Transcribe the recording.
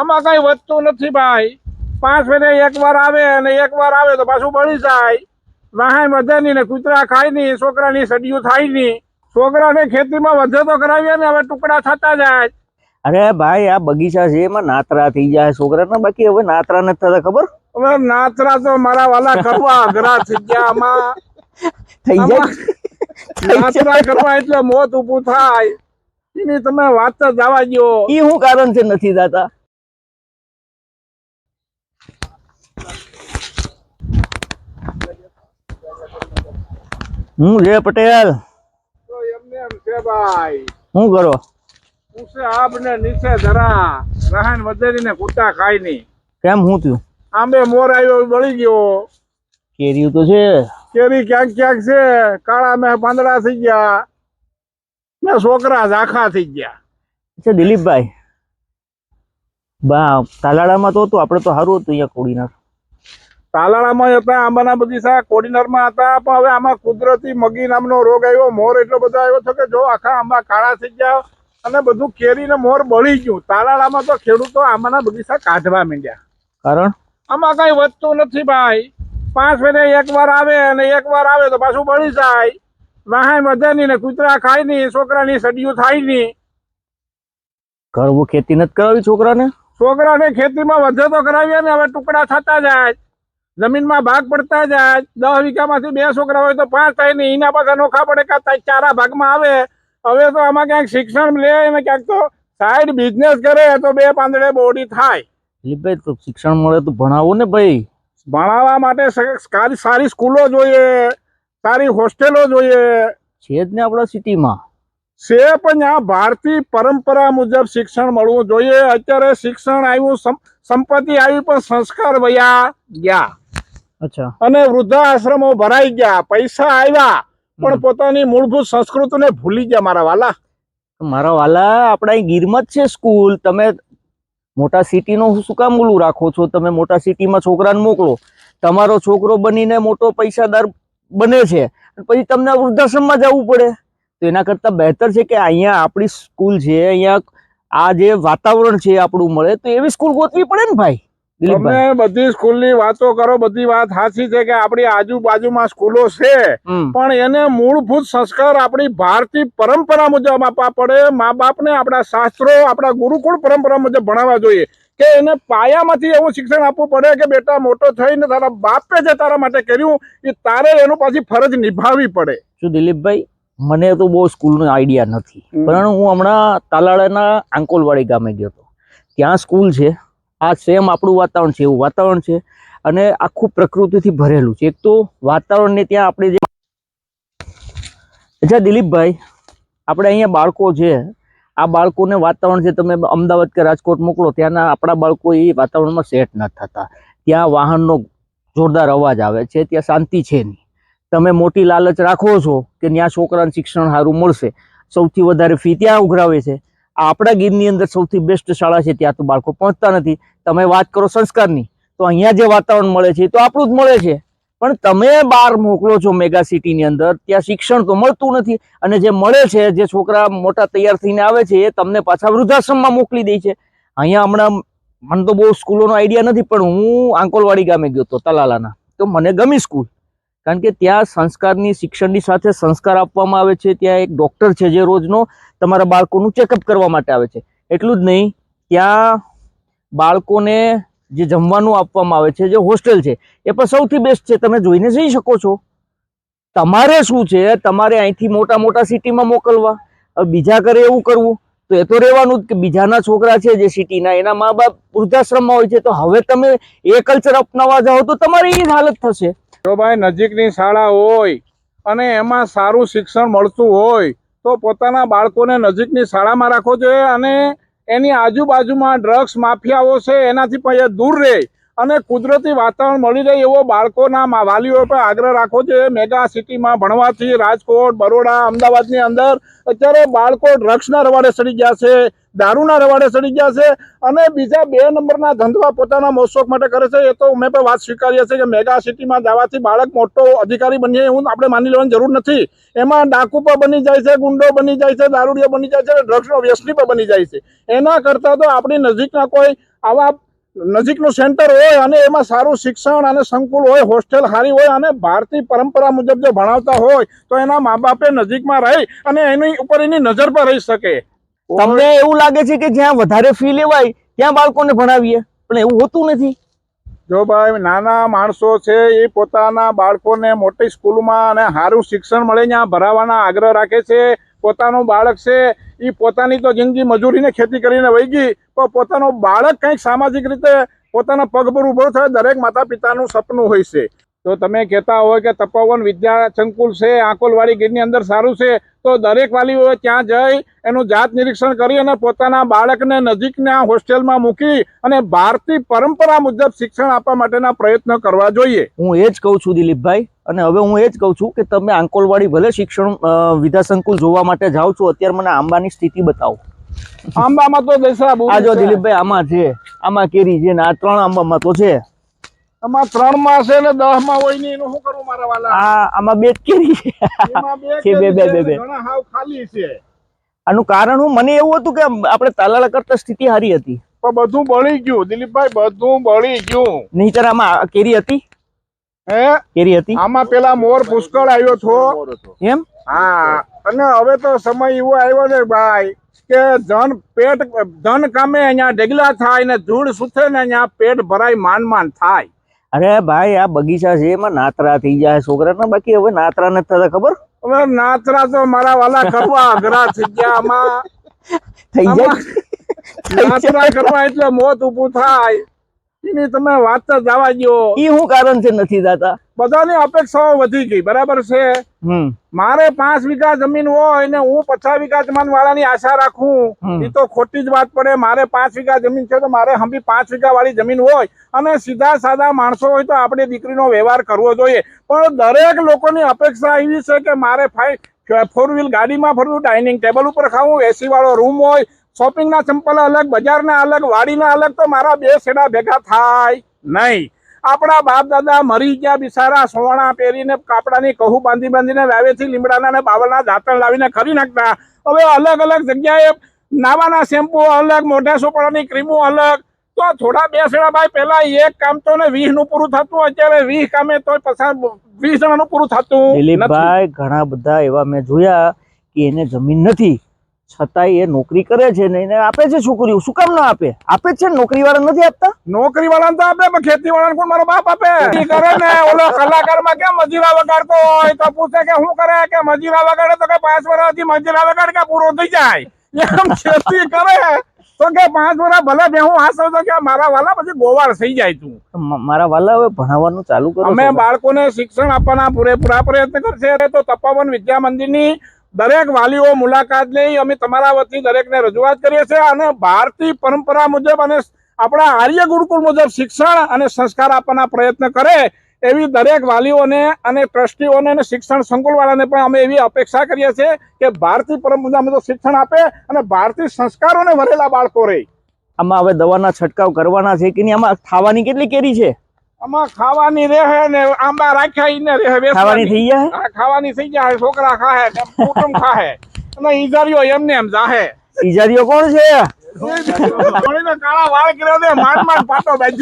આમાં કઈ વધતું નથી ભાઈ. પાંચ મહિને એક વાર આવે અને એક વાર આવે તો પાછું બળી જાય. વાહાય વધે નહીં ને કૂતરા ખાય નહીં છોકરાની સડિયું થાય નહીં. છોકરાને ખેતીમાં વધે તો કરાવીએ ને હવે ટુકડા થતા જાય. અરે ભાઈ આ બગીચા છે એમાં નાતરા થઈ જાય છોકરાના બાકી હવે નાતરા નથી થતા ખબર? હવે નાતરા તો મારા વાલા કરવા અઘરા થઈ ગયા આમાં. થઈ જાય? નાતરા કરવા એટલે મોત ઊભું થાય. એની તમે વાત જ જવા દો એ હું કારણ છે નથી થતા? હું જય પટેલ. શું કરો? કેમ હું થયું? આંબે મોર આવ્યો બળી ગયો. કેરીયું તો છે. કેરી ક્યાંક ક્યાંક છે કાળા મેં પાંદડા થઈ ગયા. ને છોકરા ઝાખા થઈ ગયા. છે દિલીપભાઈ. બા તાલાળામાં તો હતું આપણે તો સારું હતું અહીંયા કોડીનાર. તાલાળામાં હતા આંબાના બગીચા કોડીનરમાં હતા પણ હવે આમાં કુદરતી મગી નામનો રોગ આવ્યો મોર એટલો બધો આવ્યો છે કે જો આખા આંબા કાળા થઈ ગયા અને બધું કેરીને મોર બળી ગયું. તાલાળામાં તો ખેડૂતો આંબાના બગીચા કાઢવા માંડ્યા. કારણ? આમાં કઈ વધતું નથી ભાઈ. પાંચ મહિને એક વાર આવે અને એક વાર આવે તો પાછું બળી જાય. વાહાય વધે નહીં ને કૂતરા ખાય નહીં છોકરાની સડિયું થાય નહીં. ઘર ખેતી નથી કરાવી છોકરાને? છોકરાને ખેતીમાં વધે તો કરાવીએ ને હવે ટુકડા થતા જાય. જમીનમાં ભાગ પડતા જાય દસ વીઘામાંથી બે છોકરા હોય તો પાંચ થાય ને એના પાછા નોખા પડે કે થાય ચારા ભાગમાં આવે. હવે તો આમાં ક્યાંક શિક્ષણ લે અને ક્યાંક તો સાઈડ બિઝનેસ કરે તો બે પાંદડે બોડી થાય. ભાઈ તો શિક્ષણ મળે તો ભણાવો ને ભાઈ. ભણાવવા માટે સારી સારી સ્કૂલો જોઈએ સારી હોસ્ટેલો જોઈએ. છે જ ને આપણા સિટીમાં છે પણ આ ભારતીય પરંપરા મુજબ શિક્ષણ મળવું જોઈએ. અત્યારે શિક્ષણ આવ્યું સંપત્તિ આવી પણ સંસ્કાર વયા ગયા. અચ્છા. અને વૃદ્ધાશ્રમો ભરાઈ ગયા પૈસા આવ્યા પણ પોતાની મૂળભૂત સંસ્કૃતિને ભૂલી ગયા મારા વાલા. મારા વાલા આપણા ગીરમાં છે સ્કૂલ. તમે મોટા સિટીનો શું કામ ઓલું રાખો છો? તમે મોટા સિટીમાં છોકરાને મોકલો. તમારો છોકરો બનીને મોટો પૈસાદાર બને છે. અને પછી તમને વૃદ્ધાશ્રમમાં જવું પડે. તો એના કરતાં બહેતર છે કે અહીંયા આપણી સ્કૂલ છે અહીંયા આ જે વાતાવરણ છે આપણું મળે તો એવી સ્કૂલ ગોતવી પડે ને ભાઈ? તમે બધી સ્કૂલની વાતો કરો બધી વાત સાચી છે કે આપણી આજુબાજુમાં સ્કૂલો છે પણ એને મૂળભૂત સંસ્કાર આપણી ભારતીય પરંપરા મુજબ આપવા પડે. મા બાપને આપણા શાસ્ત્રો આપણા ગુરુકુળ પરંપરા મુજબ ભણાવવા જોઈએ. કે એને પાયામાંથી એવું શિક્ષણ આપવું પડે કે બેટા મોટો થઈને તારા બાપે જે તારા માટે કર્યું એ તારે એનું પાછી ફરજ નિભાવવી પડે. શું દિલીપભાઈ મને તો બહુ સ્કૂલનો આઈડિયા નથી. પણ હું હમણાં તાલાળાના આંકોલવાડી ગામે ગયો હતો. ત્યાં સ્કૂલ છે. આ સેમ આપણું વાતાવરણ છે એવું વાતાવરણ છે. અને આખું પ્રકૃતિથી ભરેલું છે. એક તો વાતાવરણને ત્યાં આપણે જે અચ્છા દિલીપભાઈ આપણે અહીંયા બાળકો છે. આ બાળકોને વાતાવરણ છે તમે અમદાવાદ કે રાજકોટ મોકલો ત્યાંના આપણા બાળકો એ વાતાવરણમાં સેટ ન થતા. ત્યાં વાહનનો જોરદાર અવાજ આવે છે ત્યાં શાંતિ છે નહીં. તમે મોટી લાલચ રાખો છો કે ત્યાં છોકરાને શિક્ષણ સારું મળશે. સૌથી વધારે ફી ત્યાં ઉઘરાવે છે. આપણા ગીરની અંદર સૌથી બેસ્ટ શાળા છે, ત્યાં તો બાળકો પહોંચતા નથી. તમે વાત કરો સંસ્કારની, તો અહીંયા જે વાતાવરણ મળે છે તો આપણું જ મળે છે. પણ તમે બહાર મોકલો છો મેગા સિટીની અંદર, ત્યાં શિક્ષણ તો મળતું નથી. અને જે મળે છે, જે છોકરા મોટા તૈયાર થઈને આવે છે, એ તમને પાછા વૃદ્ધાશ્રમમાં મોકલી દે છે. અહીંયા હમણાં, મને તો બહુ સ્કૂલોનો આઈડિયા નથી, પણ હું આંકોલવાડી ગામે ગયો હતો, તલાલાના. તો મને ગમી સ્કૂલ. કારણ કે ત્યાં સંસ્કારની, શિક્ષણની સાથે સંસ્કાર આપવામાં આવે છે. ત્યાં એક ડૉક્ટર છે જે રોજનો તમારા બાળકોનું ચેકઅપ કરવા માટે આવે છે. એટલું જ નહીં, ત્યાં બાળકોને જે જમવાનું આપવામાં આવે છે, જે હોસ્ટેલ છે, એ પણ સૌથી બેસ્ટ છે. તમે જોઈને જઈ શકો છો. તમારે શું છે? તમારે અહીંથી મોટા મોટા સિટીમાં મોકલવા. બીજા ઘરે એવું કરવું. તો એ તો રહેવાનું કે બીજાના છોકરા છે જે સિટીના, એના મા બાપ વૃદ્ધાશ્રમમાં હોય છે, તો હવે તમે એ કલ્ચર અપનાવવા જાઓ તો તમારી એ હાલત થશે. જો ભાઈ નજીકની શાળા હોય અને એમાં સારું શિક્ષણ મળતું હોય, તો પોતાના બાળકોને નજીકની શાળામાં રાખવો જોઈએ અને એની આજુબાજુમાં ડ્રગ્સ માફિયાઓ છે, એનાથી પણ દૂર રહે. અને કુદરતી વાતાવરણ મળી રહે એવો બાળકોના વાલીઓ પર આગ્રહ રાખવો જોઈએ. મેગા સિટીમાં ભણવાથી રાજકોટ, બરોડા, અમદાવાદની અંદર અત્યારે બાળકો ડ્રગ્સના રવાડે સડી ગયા છે, દારૂના રવાડે સડી ગયા છે અને બીજા બે નંબરના ધંધવા પોતાના મોસોક માટે કરે છે. એ તો મેં પણ વાત સ્વીકારીએ છીએ કે મેગા સિટીમાં જવાથી બાળક મોટો અધિકારી બનીએ એવું આપણે માની લેવાની જરૂર નથી. એમાં ડાકુ પણ બની જાય છે, ગુંડો બની જાય છે, દારૂડિયો બની જાય છે ડ્રગ્સનો વ્યસની પણ બની જાય છે. એના કરતાં તો આપણી નજીકના કોઈ આવા નજીકનું સેન્ટર હોય અને એમાં સારું શિક્ષણ અને સંકુલ હોય હોસ્ટેલ સારી હોય અને ભારતીય પરંપરા મુજબ જો ભણાવતા હોય તો એના મા બાપે નજીકમાં રહી અને એની ઉપર એની નજર પર રહી શકે. તમને એવું લાગે છે કે જ્યાં વધારે ફી લેવાય ત્યાં બાળકોને ભણાવીએ? પણ એવું હોતું નથી. જો ભાઈ નાના માણસો છે એ પોતાના બાળકોને મોટી સ્કૂલમાં અને સારું શિક્ષણ મળે ત્યાં ભરાવાના આગ્રહ રાખે છે. પોતાનું બાળક છે એ પોતાની તો જિંદગી મજૂરીને ખેતી કરીને વહી ગઈ, પણ પોતાનો બાળક કંઈક સામાજિક રીતે પોતાના પગ પર ઊભો થાય, દરેક માતા પિતાનું સપનું હોય છે. તો તમે કહેતા હોય કે તપોવન વિદ્યા સંકુલ છે, આંકોલવાડી ગીરની અંદર સારું છે, તો દરેક વાલીઓએ ત્યાં જઈ એનું જાત નિરીક્ષણ કરી અને પોતાના બાળકને નજીકના હોસ્ટેલમાં મૂકી અને ભારતીય પરંપરા મુજબ શિક્ષણ આપવા માટેના પ્રયત્ન કરવા જોઈએ. હું એ જ કહું છું દિલીપભાઈ અને હવે હું એ જ કહું છું કે તમે આંકોલવાડી ભલે શિક્ષણ વિદ્યાસંકુલ જોવા માટે જાઓ છો અત્યારે મને આંબાની સ્થિતિ બતાવો. આંબામાં તો દશા આ જો દિલીપભાઈ આમાં છે આમાં કેરી છે ને આ ત્રણ આંબામાં તો છે. આમાં ત્રણમાં છે ને દસમાં હોય ને એનું શું કરવું મારા વાલા? આ આમાં બે કેરી છે. બે બે, બે, બે, હાવ ખાલી છે. આનું કારણ હું મને એવું હતું કે આપણે તાલાલા કરતા સ્થિતિ સારી હતી. પણ બધું બળી ગયું. દિલીપભાઈ બધું બળી ગયું. નહીતર આમાં કેરી હતી? કેરી હતી? આમાં પેલા મોર પુષ્કળ આવ્યો છો એમ? હા અને હવે તો સમય એવો આવ્યો છે ભાઈ કે ધન પેટ ધન કામે અહીંયા ઢગલા થાય ને ધૂળ સુથે ને અહીંયા પેટ ભરાય માન માન થાય. અરે ભાઈ આ બગીચા છે એમાં નાતરા થઈ જાય છોકરાના બાકી હવે નાતરા નથી થતા ખબર? હવે નાતરા તો મારા વાલા કરવા અઘરા થઈ ગયા આમાં થઈ જાય. નાતરા કરવા એટલે મોત ઊભું થાય. એની તમે વાત તો જવા દો એ હું કારણ છે નથી જતા. બધાની અપેક્ષાઓ વધી ગઈ બરાબર છે? મારે પાંચ વીઘા જમીન હોય ને હું પચાસ વીઘા જમીન વાળાની આશા રાખું એ તો ખોટી જ વાત પડે. મારે પાંચ વીઘા જમીન છે તો મારે હંભી પાંચ વીઘા વાળી જમીન હોય. અને સીધા સાદા માણસો હોય તો આપણે દીકરીનો વ્યવહાર કરવો જોઈએ. પણ દરેક લોકોની અપેક્ષા એવી છે કે મારે ફોર વ્હીલ ગાડીમાં ફરવું ડાઇનિંગ ટેબલ ઉપર ખાવું એસી વાળો રૂમ હોય શોપિંગના ચંપલ અલગ બજારના અલગ વાડીના અલગ તો મારા બે સેડા ભેગા થાય. નહીં. આપણા બાપ દાદા મરી ગયા બિસારા સોણા પહેરીને કાપડાની કહું બાંધી બાંધીને વાવેથી લીમડાના ને બાવળના દાંતણ લાવીને ખરી નાખતા. હવે અલગ અલગ જગ્યાએ નાવાના શેમ્પુ અલગ મોઢા સોપડાની ક્રીમો અલગ. તો થોડા બે સેડા ભાઈ પહેલા એક કામ તો ને વીસનું પૂરું થતું અત્યારે વીસ કામે તો પસાર વીસ જણાનું પૂરું થતું. ભાઈ દિલીપભાઈ ઘણા બધા એવા મેં જોયા કે એને જમીન નથી. છતાંય એ નોકરી કરે છે ને એને આપે છે છોકરીઓ શું કામ ના આપે? આપે છે નોકરી વાળા નથી આપતા? નોકરી વાળા તો આપે પણ ખેતી વાળા કોણ મારો બાપ આપે? કરે ને ઓલો કલાકારમાં કેમ મજીરા વગાડતો હોય તો પૂછે કે શું કરે કે મજીરા વગાડે તો કે પાંચ વર્ષથી મજીરા વગાડે કે પૂરો થઈ જાય. એમ ખેતી કરે. તો કે પાંચ વર્ષ ભલે બે હું હાસવ તો કે મારા વાલા પછી ગોવાળ થઈ જાય તું. મારા વાલા હવે ભણાવવાનું ચાલુ કરો અમે બાળકોને શિક્ષણ આપવાના પૂરેપૂરા પ્રયત્ન કરશે. તો તપાવન વિદ્યા મંદિરની દરેક વાલીઓ મુલાકાત લઈ અમે તમારા વતી દરેકને રજૂઆત કરીએ છીએ અને ભારતીય પરંપરા મુજબ અને આપણા આર્ય ગુરુકુળ મુજબ શિક્ષણ અને સંસ્કાર આપવાના પ્રયત્ન કરે એવી દરેક વાલીઓને અને ટ્રસ્ટીઓને અને શિક્ષણ સંકુલવાળાને પણ અમે એવી અપેક્ષા કરીએ છીએ કે ભારતીય પરંપરા મુજબ શિક્ષણ આપે અને ભારતીય સંસ્કારોને વરેલા બાળકો રહે. આમાં હવે દવાના છંટકાવ કરવાના છે કે નહીં? આમાં ખાવાની કેટલી કેરી છે? આમાં ખાવાની રહે ને આંબા રાખ્યા ઈને રહે ખાવાની. થઈ જાય ખાવાની થઈ જાય છોકરા ખાહે ને કુટુંબ ખાહે. અને ઈજારીઓ એમને એમ જાહે. ઈજારીઓ કોણ છે? કાળા વાળ કર્યો ને માંડ માંડ પાટો બાંધ્યો.